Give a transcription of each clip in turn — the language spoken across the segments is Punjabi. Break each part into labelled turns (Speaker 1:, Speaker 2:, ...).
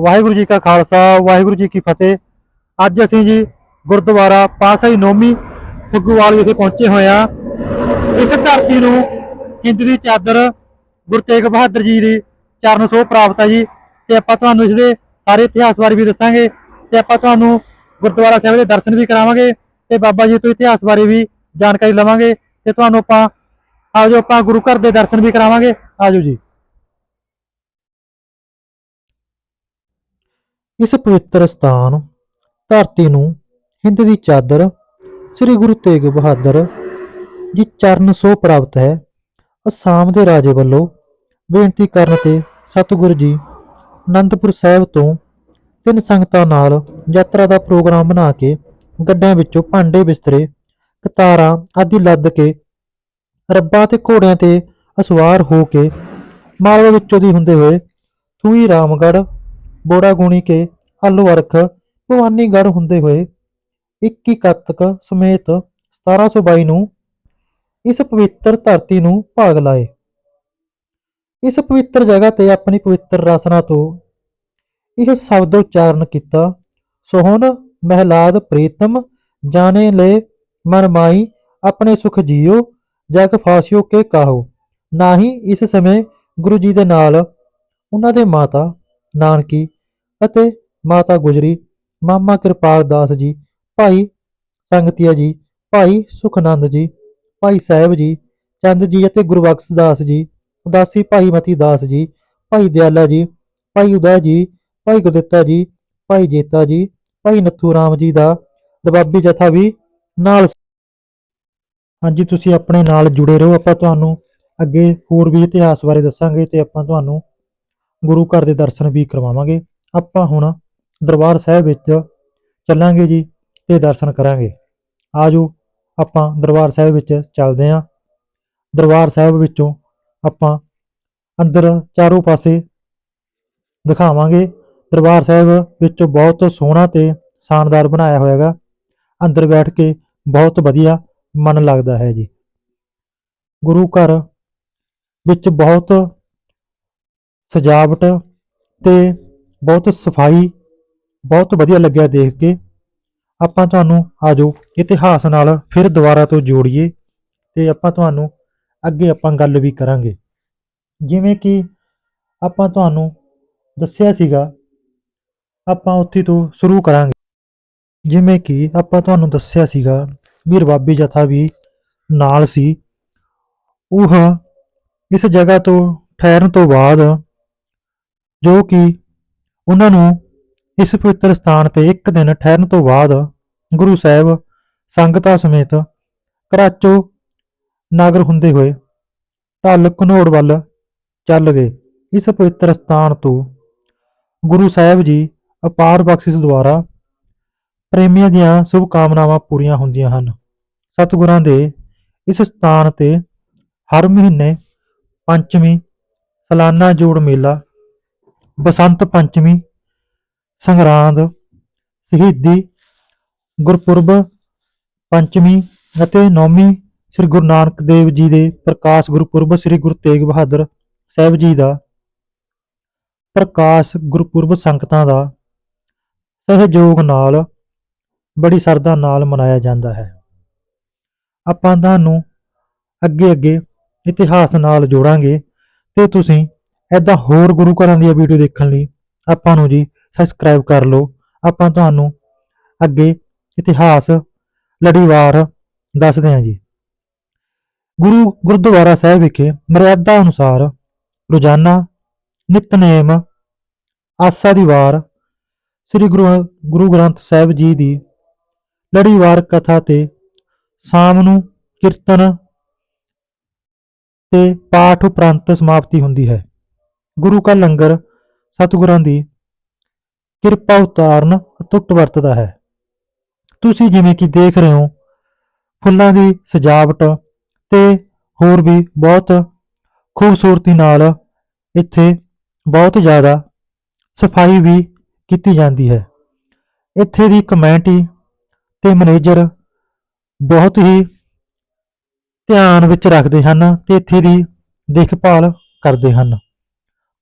Speaker 1: ਵਾਹਿਗੁਰੂ ਜੀ ਕਾ ਖਾਲਸਾ, ਵਾਹਿਗੁਰੂ ਜੀ ਕੀ ਫਤਿਹ। ਅੱਜ ਅਸੀਂ ਜੀ ਗੁਰਦੁਆਰਾ ਪਾਸਾਈ ਨੋਮੀ ਫੁੱਗੂਵਾਲ ਵਿਖੇ ਪਹੁੰਚੇ ਹੋਏ ਆ ਇਸ ਧਰਤੀ ਨੂੰ ਹਿੰਦ ਦੀ ਚਾਦਰ ਗੁਰੂ ਤੇਗ ਬਹਾਦਰ ਜੀ ਦੀ ਚਰਨ ਸੋਹ ਪ੍ਰਾਪਤ ਹੈ ਜੀ। ਤੇ ਆਪਾਂ ਤੁਹਾਨੂੰ ਇਸ ਦੇ ਸਾਰੇ ਇਤਿਹਾਸ ਬਾਰੇ ਵੀ ਦੱਸਾਂਗੇ ਤੇ ਆਪਾਂ ਤੁਹਾਨੂੰ ਗੁਰਦੁਆਰਾ ਸਾਹਿਬ ਦੇ ਦਰਸ਼ਨ ਵੀ ਕਰਾਵਾਂਗੇ ਤੇ ਬਾਬਾ ਜੀ ਤੋਂ ਇਤਿਹਾਸ ਬਾਰੇ ਵੀ ਜਾਣਕਾਰੀ ਲਵਾਂਗੇ ਤੇ ਤੁਹਾਨੂੰ ਆਪਾਂ ਆਜੋ ਆਪਾਂ ਗੁਰੂ ਘਰ ਦੇ ਦਰਸ਼ਨ ਵੀ ਕਰਾਵਾਂਗੇ। ਆਜੋ ਜੀ। ਇਸ ਪਵਿੱਤਰ ਸਥਾਨ, ਧਰਤੀ ਨੂੰ ਹਿੰਦ ਦੀ ਚਾਦਰ, ਸ੍ਰੀ ਗੁਰੂ ਤੇਗ ਬਹਾਦਰ, ਜੀ ਚਰਨ ਸੋ ਪ੍ਰਾਪਤ ਹੈ, ਅਸਾਮ ਦੇ ਰਾਜੇ ਵੱਲੋਂ ਬੇਨਤੀ ਕਰਨ ਤੇ ਸਤਿਗੁਰੂ ਜੀ ਅਨੰਦਪੁਰ ਸਾਹਿਬ ਤੋਂ ਤਿੰਨ ਸੰਗਤਾਂ ਨਾਲ ਯਾਤਰਾ ਦਾ ਪ੍ਰੋਗਰਾਮ ਬਣਾ ਕੇ ਗੱਡਿਆਂ ਵਿੱਚੋਂ ਭਾਂਡੇ ਬਿਸਤਰੇ, ਕਤਾਰਾਂ ਆਦਿ ਲੱਦ ਕੇ ਰੱਬਾਂ ਤੇ ਘੋੜਿਆਂ ਤੇ ਅਸਵਾਰ ਹੋ ਕੇ ਮਾਲਵੇ ਵਿੱਚੋਂ ਦੀ ਹੁੰਦੇ ਹੋਏ ਤੂਈ ਰਾਮਗੜ੍ਹ ਬੋੜਾ ਗੁਣੀ ਕੇ ਆਲੂ ਅਰਖ ਭਵਾਨੀਗੜ੍ਹ ਹੁੰਦੇ ਹੋਏ 21 ਕੱਤਕ ਸਮੇਤ 1722 ਨੂੰ ਇਸ ਪਵਿੱਤਰ ਧਰਤੀ ਨੂੰ ਭਾਗ ਲਾਏ। ਇਸ ਪਵਿੱਤਰ ਜਗ੍ਹਾ ਤੇ ਆਪਣੀ ਪਵਿੱਤਰ ਰਸਨਾ ਤੋਂ ਇਹ ਸ਼ਬਦ ਉਚਾਰਨ ਕੀਤਾ, ਸੋਹਣ ਮਹਿਲਾਦ ਪ੍ਰੀਤਮ, ਜਾਣੇ ਲੈ ਮਨ ਮਾਈ, ਆਪਣੇ ਸੁਖ ਜੀਓ, ਜਗ ਫਾਸਿਓ ਕੇ ਕਾਹੋ। ਨਾ ਹੀ ਇਸ ਸਮੇਂ ਗੁਰੂ ਜੀ ਦੇ ਨਾਲ, ਉਹਨਾਂ ਦੇ ਮਾਤਾ ਨਾਨਕੀ ਅਤੇ ਮਾਤਾ ਗੁਜਰੀ, ਮਾਮਾ ਕਿਰਪਾਲ ਦਾਸ ਜੀ, ਭਾਈ ਸੰਗਤੀਆ ਜੀ, ਭਾਈ ਸੁਖਨੰਦ ਜੀ, ਭਾਈ ਸਾਹਿਬ ਜੀ, ਚੰਦ ਜੀ ਅਤੇ ਗੁਰਬਖਸ਼ ਦਾਸ ਜੀ, ਉਦਾਸੀ ਭਾਈ ਮਤੀ ਦਾਸ ਜੀ, ਭਾਈ ਦਿਆਲਾ ਜੀ, ਭਾਈ ਉਦੈ ਜੀ, ਭਾਈ ਗੁਰਦਿੱਤਾ ਜੀ, ਭਾਈ ਜੇਤਾ ਜੀ, ਭਾਈ ਨੱਥੂ ਰਾਮ ਜੀ ਦਾ ਰਬਾਬੀ ਜਥਾ ਵੀ ਨਾਲ ਹਾਂਜੀ, ਤੁਸੀਂ ਆਪਣੇ ਨਾਲ ਜੁੜੇ ਰਹੋ। ਆਪਾਂ ਤੁਹਾਨੂੰ ਅੱਗੇ ਹੋਰ ਵੀ ਇਤਿਹਾਸ ਬਾਰੇ ਦੱਸਾਂਗੇ ਤੇ ਆਪਾਂ ਤੁਹਾਨੂੰ ਗੁਰੂ ਘਰ ਦੇ ਦਰਸ਼ਨ ਵੀ ਕਰਵਾਵਾਂਗੇ। ਆਪਾਂ ਹੁਣ ਦਰਬਾਰ ਸਾਹਿਬ ਵਿੱਚ ਚੱਲਾਂਗੇ ਜੀ ਤੇ ਦਰਸ਼ਨ ਕਰਾਂਗੇ। ਆਜੋ, ਆਪਾਂ ਦਰਬਾਰ ਸਾਹਿਬ ਵਿੱਚ ਚੱਲਦੇ ਆਂ ਦਰਬਾਰ ਸਾਹਿਬ ਵਿੱਚੋਂ ਆਪਾਂ ਅੰਦਰ ਚਾਰੋਂ ਪਾਸੇ ਦਿਖਾਵਾਂਗੇ। ਦਰਬਾਰ ਸਾਹਿਬ ਵਿੱਚ ਬਹੁਤ ਸੋਹਣਾ ਤੇ ਸ਼ਾਨਦਾਰ ਬਣਾਇਆ ਹੋਇਆ ਹੈਗਾ ਅੰਦਰ ਬੈਠ ਕੇ ਬਹੁਤ ਵਧੀਆ ਮਨ ਲੱਗਦਾ ਹੈ ਜੀ। ਗੁਰੂ ਘਰ ਵਿੱਚ ਬਹੁਤ ਸਜਾਵਟ ਤੇ ਬਹੁਤ ਸਫ਼ਾਈ ਬਹੁਤ ਵਧੀਆ ਲੱਗਿਆ ਦੇਖ ਕੇ। ਆਪਾਂ ਤੁਹਾਨੂੰ ਆਜੋ ਇਤਿਹਾਸ ਨਾਲ ਫਿਰ ਦੁਬਾਰਾ ਤੋਂ ਜੋੜੀਏ ਤੇ ਆਪਾਂ ਤੁਹਾਨੂੰ ਅੱਗੇ ਆਪਾਂ ਗੱਲ ਵੀ ਕਰਾਂਗੇ। ਜਿਵੇਂ ਕਿ ਆਪਾਂ ਤੁਹਾਨੂੰ ਦੱਸਿਆ ਸੀਗਾ, ਆਪਾਂ ਉੱਥੇ ਤੋਂ ਸ਼ੁਰੂ ਕਰਾਂਗੇ। ਜਿਵੇਂ ਕਿ ਆਪਾਂ ਤੁਹਾਨੂੰ ਦੱਸਿਆ ਸੀਗਾ ਵੀ ਰਬਾਬੀ ਜਥਾ ਵੀ ਨਾਲ ਸੀ। ਉਹ ਇਸ ਜਗ੍ਹਾ ਤੋਂ ਠਹਿਰਨ ਤੋਂ ਬਾਅਦ ਜੋ ਕਿ ਉਹਨਾਂ ਨੂੰ ਇਸ ਪਵਿੱਤਰ ਸਥਾਨ ਤੇ ਇੱਕ ਦਿਨ ਠਹਿਰਨ ਤੋਂ ਬਾਅਦ ਗੁਰੂ ਸਾਹਿਬ ਸੰਗਤਾਂ ਸਮੇਤ ਕਰਾਚੋ ਨਗਰ ਹੁੰਦੇ ਹੋਏ ਢੱਲ ਘਨੋੜ ਵੱਲ ਚੱਲ ਗਏ। ਇਸ ਪਵਿੱਤਰ ਸਥਾਨ ਤੋਂ ਗੁਰੂ ਸਾਹਿਬ ਜੀ ਅਪਾਰ ਬਖਸ਼ਿਸ਼ ਦੁਆਰਾ ਪ੍ਰੇਮੀਆਂ ਦੀਆਂ ਸ਼ੁਭ ਕਾਮਨਾਵਾਂ ਪੂਰੀਆਂ ਹੁੰਦੀਆਂ ਹਨ। ਸਤਿਗੁਰਾਂ ਦੇ ਇਸ ਸਥਾਨ ਤੇ ਹਰ ਮਹੀਨੇ ਪੰਚਮੀ ਸਾਲਾਨਾ ਜੋੜ ਮੇਲਾ ਬਸੰਤ ਪੰਚਮੀ, ਸੰਗਰਾਂਦ, ਸ਼ਹੀਦੀ, ਗੁਰਪੁਰਬ, ਪੰਚਮੀ ਅਤੇ ਨੌਵੀਂ ਸ੍ਰੀ ਗੁਰੂ ਨਾਨਕ ਦੇਵ ਜੀ ਦੇ ਪ੍ਰਕਾਸ਼ ਗੁਰਪੁਰਬ ਸ੍ਰੀ ਗੁਰੂ ਤੇਗ ਬਹਾਦਰ ਸਾਹਿਬ ਜੀ ਦਾ ਪ੍ਰਕਾਸ਼ ਗੁਰਪੁਰਬ ਸੰਗਤਾਂ ਦਾ ਸਹਿਯੋਗ ਨਾਲ, ਬੜੀ ਸਰਦਾ ਨਾਲ ਮਨਾਇਆ ਜਾਂਦਾ ਹੈ। ਆਪਾਂ ਤੁਹਾਨੂੰ ਅੱਗੇ ਅੱਗੇ ਇਤਿਹਾਸ ਨਾਲ ਜੋੜਾਂਗੇ ਤੇ ਤੁਸੀਂ ਐਦਾਂ ਹੋਰ ਗੁਰੂ ਘਰਾਂ ਦੀਆਂ ਵੀਡੀਓ ਦੇਖਣ ਲਈ ਆਪਾਂ ਨੂੰ ਜੀ ਸਬਸਕ੍ਰਾਈਬ ਕਰ ਲਓ। ਆਪਾਂ ਤੁਹਾਨੂੰ ਅੱਗੇ ਇਤਿਹਾਸ, ਲੜੀਵਾਰ ਦੱਸਦੇ ਹਾਂ ਜੀ। ਗੁਰੂ ਗੁਰਦੁਆਰਾ ਸਾਹਿਬ ਵਿਖੇ ਮਰਿਆਦਾ ਅਨੁਸਾਰ ਰੋਜ਼ਾਨਾ ਨਿਤਨੇਮ ਆਸਾ ਦੀ ਵਾਰ ਸ੍ਰੀ ਗੁਰੂ ਗੁਰੂ ਗ੍ਰੰਥ ਸਾਹਿਬ ਜੀ ਦੀ ਲੜੀਵਾਰ ਕਥਾ ਤੇ ਸ਼ਾਮ ਨੂੰ ਕੀਰਤਨ ਤੇ ਪਾਠ ਉਪਰੰਤ ਸਮਾਪਤੀ ਹੁੰਦੀ ਹੈ। ਗੁਰੂ ਕਾ ਲੰਗਰ ਸਤਿਗੁਰਾਂ ਦੀ ਕਿਰਪਾ ਉਤਾਰਨ ਅਟੁੱਟ ਵਰਤਦਾ ਹੈ। ਤੁਸੀਂ ਜਿਵੇਂ ਕਿ ਦੇਖ ਰਹੇ ਹੋ, ਫੁੱਲਾਂ ਦੀ ਸਜਾਵਟ ਤੇ ਹੋਰ ਵੀ ਬਹੁਤ ਖੂਬਸੂਰਤੀ ਨਾਲ ਇੱਥੇ ਬਹੁਤ ਜ਼ਿਆਦਾ ਸਫ਼ਾਈ ਵੀ ਕੀਤੀ ਜਾਂਦੀ ਹੈ। ਇੱਥੇ ਦੀ ਕਮੇਟੀ ਤੇ ਮੈਨੇਜਰ ਬਹੁਤ ਹੀ ਧਿਆਨ ਵਿੱਚ ਰੱਖਦੇ ਹਨ ਤੇ ਇੱਥੇ ਦੀ ਦੇਖਭਾਲ ਕਰਦੇ ਹਨ।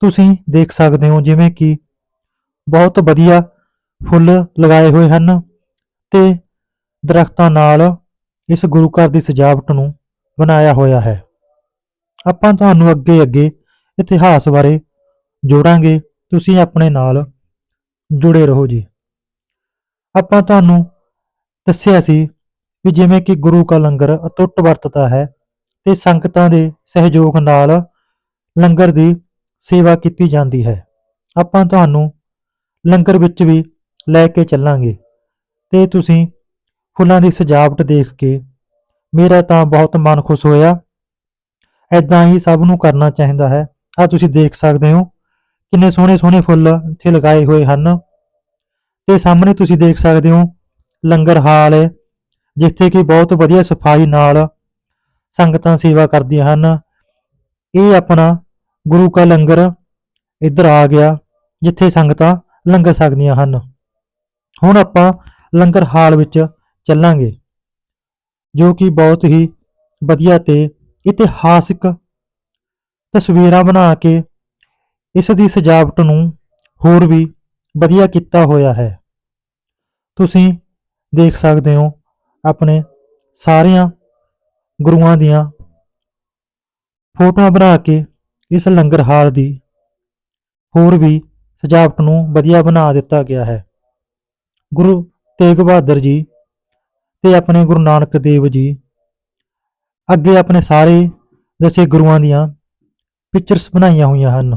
Speaker 1: ਤੁਸੀਂ ਦੇਖ ਸਕਦੇ ਹੋ ਜਿਵੇਂ ਕਿ ਬਹੁਤ ਵਧੀਆ ਫੁੱਲ ਲਗਾਏ ਹੋਏ ਹਨ ਤੇ ਦਰਖਤਾਂ ਨਾਲ ਇਸ ਗੁਰੂ ਘਰ ਦੀ ਸਜਾਵਟ ਨੂੰ ਬਣਾਇਆ ਹੋਇਆ ਹੈ। ਆਪਾਂ ਤੁਹਾਨੂੰ ਅੱਗੇ ਅੱਗੇ ਇਤਿਹਾਸ ਬਾਰੇ ਜੋੜਾਂਗੇ। ਤੁਸੀਂ ਆਪਣੇ ਨਾਲ ਜੁੜੇ ਰਹੋ ਜੀ। ਆਪਾਂ ਤੁਹਾਨੂੰ ਦੱਸਿਆ ਸੀ ਵੀ ਜਿਵੇਂ ਕਿ ਗੁਰੂ ਕਾ ਲੰਗਰ ਅਟੁੱਟ ਵਰਤਦਾ ਹੈ ਤੇ ਸੰਗਤਾਂ ਦੇ ਸਹਿਯੋਗ ਨਾਲ ਲੰਗਰ ਦੀ ਸੇਵਾ ਕੀਤੀ ਜਾਂਦੀ ਹੈ। ਆਪਾਂ ਤੁਹਾਨੂੰ ਲੰਗਰ ਵਿੱਚ ਵੀ ਲੈ ਕੇ ਚੱਲਾਂਗੇ ਤੇ ਤੁਸੀਂ ਫੁੱਲਾਂ ਦੀ ਸਜਾਵਟ ਦੇਖ ਕੇ ਮੇਰਾ ਤਾਂ ਬਹੁਤ ਮਨ ਖੁਸ਼ ਹੋਇਆ। ਐਦਾਂ ਹੀ ਸਭ ਨੂੰ ਕਰਨਾ ਚਾਹੀਦਾ ਹੈ। ਆ ਤੁਸੀਂ ਦੇਖ ਸਕਦੇ ਹੋ ਕਿੰਨੇ ਸੋਹਣੇ ਸੋਹਣੇ ਫੁੱਲ ਇੱਥੇ ਲਗਾਏ ਹੋਏ ਹਨ। ਤੇ ਸਾਹਮਣੇ ਤੁਸੀਂ ਦੇਖ ਸਕਦੇ ਹੋ ਲੰਗਰ ਹਾਲ ਹੈ, ਜਿੱਥੇ ਕਿ ਬਹੁਤ ਵਧੀਆ ਸਫ਼ਾਈ ਨਾਲ ਸੰਗਤਾਂ ਸੇਵਾ ਕਰਦੀਆਂ ਹਨ। ਇਹ ਆਪਣਾ ਗੁਰੂ ਕਾ ਲੰਗਰ ਇੱਧਰ ਆ ਗਿਆ, ਜਿੱਥੇ ਸੰਗਤਾਂ ਲੰਗਰ ਸਕਦੀਆਂ ਹਨ। ਹੁਣ ਆਪਾਂ ਲੰਗਰ ਹਾਲ ਵਿੱਚ ਚੱਲਾਂਗੇ, ਜੋ ਕਿ ਬਹੁਤ ਹੀ ਵਧੀਆ ਤੇ ਇਤਿਹਾਸਿਕ ਤਸਵੀਰਾਂ ਬਣਾ ਕੇ ਇਸ ਦੀ ਸਜਾਵਟ ਨੂੰ ਹੋਰ ਵੀ ਵਧੀਆ ਕੀਤਾ ਹੋਇਆ ਹੈ। ਤੁਸੀਂ ਦੇਖ ਸਕਦੇ ਹੋ ਆਪਣੇ ਸਾਰੀਆਂ ਗੁਰੂਆਂ ਦੀਆਂ ਫੋਟੋਆਂ ਬਣਾ ਕੇ ਇਸ ਲੰਗਰ ਹਾਲ ਦੀ ਹੋਰ ਵੀ ਸਜਾਵਟ ਨੂੰ ਵਧੀਆ ਬਣਾ ਦਿੱਤਾ ਗਿਆ ਹੈ। ਗੁਰੂ ਤੇਗ ਬਹਾਦਰ ਜੀ ਤੇ ਆਪਣੇ ਗੁਰੂ ਨਾਨਕ ਦੇਵ ਜੀ ਅੱਗੇ ਆਪਣੇ ਸਾਰੇ ਦਸੇ ਗੁਰੂਆਂ ਦੀਆਂ ਪਿਕਚਰਸ ਬਣਾਈਆਂ ਹੋਈਆਂ ਹਨ।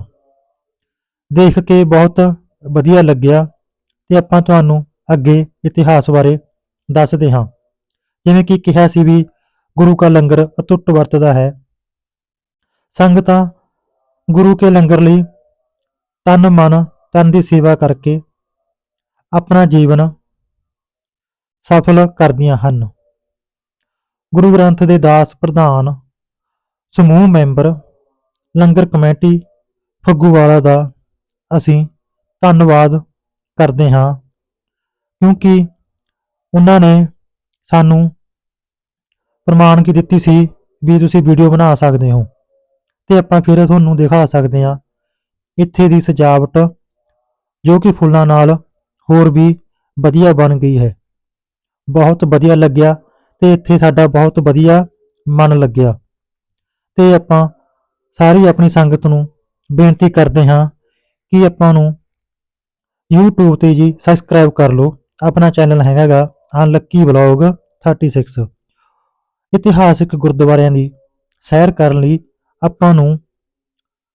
Speaker 1: ਦੇਖ ਕੇ ਬਹੁਤ ਵਧੀਆ ਲੱਗਿਆ ਤੇ ਆਪਾਂ ਤੁਹਾਨੂੰ ਅੱਗੇ ਇਤਿਹਾਸ ਬਾਰੇ ਦੱਸਦੇ ਹਾਂ। ਜਿਵੇਂ ਕਿ ਕਿਹਾ ਸੀ ਵੀ ਗੁਰੂ ਕਾ ਲੰਗਰ ਅਤੁੱਟ ਵਰਤਦਾ ਹੈ। ਸੰਗਤਾਂ ਗੁਰੂ ਕੇ ਲੰਗਰ ਲਈ ਤਨ ਮਨ ਤਨ ਦੀ ਸੇਵਾ ਕਰਕੇ ਆਪਣਾ ਜੀਵਨ ਸਫਲ ਕਰਦੀਆਂ ਹਨ। ਗੁਰੂ ਗ੍ਰੰਥ ਦੇ ਦਾਸ ਪ੍ਰਧਾਨ, ਸਮੂਹ ਮੈਂਬਰ, ਲੰਗਰ ਕਮੇਟੀ ਫੱਗੂਵਾਲਾ ਦਾ ਅਸੀਂ ਧੰਨਵਾਦ ਕਰਦੇ ਹਾਂ ਕਿਉਂਕਿ ਉਹਨਾਂ ਨੇ ਸਾਨੂੰ ਪ੍ਰਮਾਣਗੀ ਦਿੱਤੀ ਸੀ ਵੀ ਤੁਸੀਂ ਵੀਡੀਓ ਬਣਾ ਸਕਦੇ ਹੋ। ਤੇ ਆਪਾਂ ਫਿਰ ਤੁਹਾਨੂੰ ਦਿਖਾ ਸਕਦੇ ਹਾਂ ਇੱਥੇ ਦੀ ਸਜਾਵਟ ਜੋ ਕਿ ਫੁੱਲਾਂ ਨਾਲ ਹੋਰ ਵੀ ਵਧੀਆ ਬਣ ਗਈ ਹੈ। ਬਹੁਤ ਵਧੀਆ ਲੱਗਿਆ ਤੇ ਇੱਥੇ ਸਾਡਾ ਬਹੁਤ ਵਧੀਆ ਮਨ ਲੱਗਿਆ। ਤੇ ਆਪਾਂ ਸਾਰੀ ਆਪਣੀ ਸੰਗਤ ਨੂੰ ਬੇਨਤੀ ਕਰਦੇ ਹਾਂ ਕਿ ਆਪਾਂ ਨੂੰ YouTube ਤੇ ਜੀ ਸਬਸਕ੍ਰਾਈਬ ਕਰ ਲਓ। ਆਪਣਾ ਚੈਨਲ ਹੈਗਾਗਾ ਅਨਲੱਕੀ ਲੱਕੀ ਵਲੌਗ 36 ਇਤਿਹਾਸਿਕ ਗੁਰਦੁਆਰਿਆਂ ਦੀ ਸੈਰ ਕਰਨ ਲਈ ਆਪਾਂ ਨੂੰ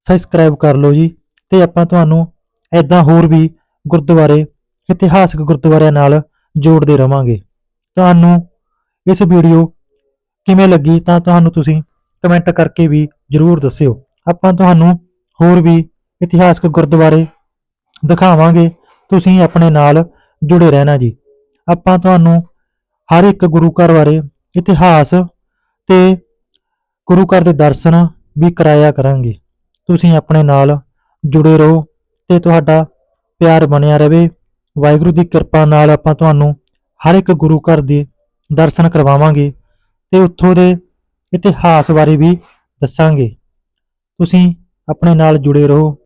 Speaker 1: ਸਬਸਕ੍ਰਾਈਬ ਕਰ ਲਓ ਜੀ ਤੇ ਆਪਾਂ ਤੁਹਾਨੂੰ ਐਦਾਂ ਹੋਰ ਵੀ ਗੁਰਦੁਆਰੇ, ਇਤਿਹਾਸਕ ਗੁਰਦੁਆਰਿਆਂ ਨਾਲ ਜੋੜਦੇ ਰਵਾਂਗੇ। ਤੁਹਾਨੂੰ ਇਸ ਵੀਡੀਓ ਕਿਵੇਂ ਲੱਗੀ ਤਾਂ ਤੁਹਾਨੂੰ ਤੁਸੀਂ ਕਮੈਂਟ ਕਰਕੇ ਵੀ ਜਰੂਰ ਦੱਸਿਓ। ਆਪਾਂ ਤੁਹਾਨੂੰ ਹੋਰ ਵੀ ਇਤਿਹਾਸਕ ਗੁਰਦੁਆਰੇ ਦਿਖਾਵਾਂਗੇ। ਤੁਸੀਂ ਆਪਣੇ ਨਾਲ ਜੁੜੇ ਰਹਿਣਾ ਜੀ। ਆਪਾਂ ਤੁਹਾਨੂੰ ਹਰ ਇੱਕ ਗੁਰੂ ਘਰ ਬਾਰੇ ਇਤਿਹਾਸ ਤੇ ਗੁਰੂ ਘਰ ਦੇ ਦਰਸ਼ਨ ਵੀ ਕਰਾਇਆ ਕਰਾਂਗੇ। ਤੁਸੀਂ ਆਪਣੇ ਨਾਲ ਜੁੜੇ ਰਹੋ ਤੇ ਤੁਹਾਡਾ ਪਿਆਰ ਬਣਿਆ ਰਹੇ। ਵਾਹਿਗੁਰੂ ਦੀ ਕਿਰਪਾ ਨਾਲ ਆਪਾਂ ਤੁਹਾਨੂੰ ਹਰ ਇੱਕ ਗੁਰੂ ਘਰ ਦੇ ਦਰਸ਼ਨ ਕਰਵਾਵਾਂਗੇ ਤੇ ਉੱਥੋਂ ਦੇ ਇਤਿਹਾਸ ਬਾਰੇ ਵੀ ਦੱਸਾਂਗੇ। ਤੁਸੀਂ ਆਪਣੇ ਨਾਲ ਜੁੜੇ ਰਹੋ।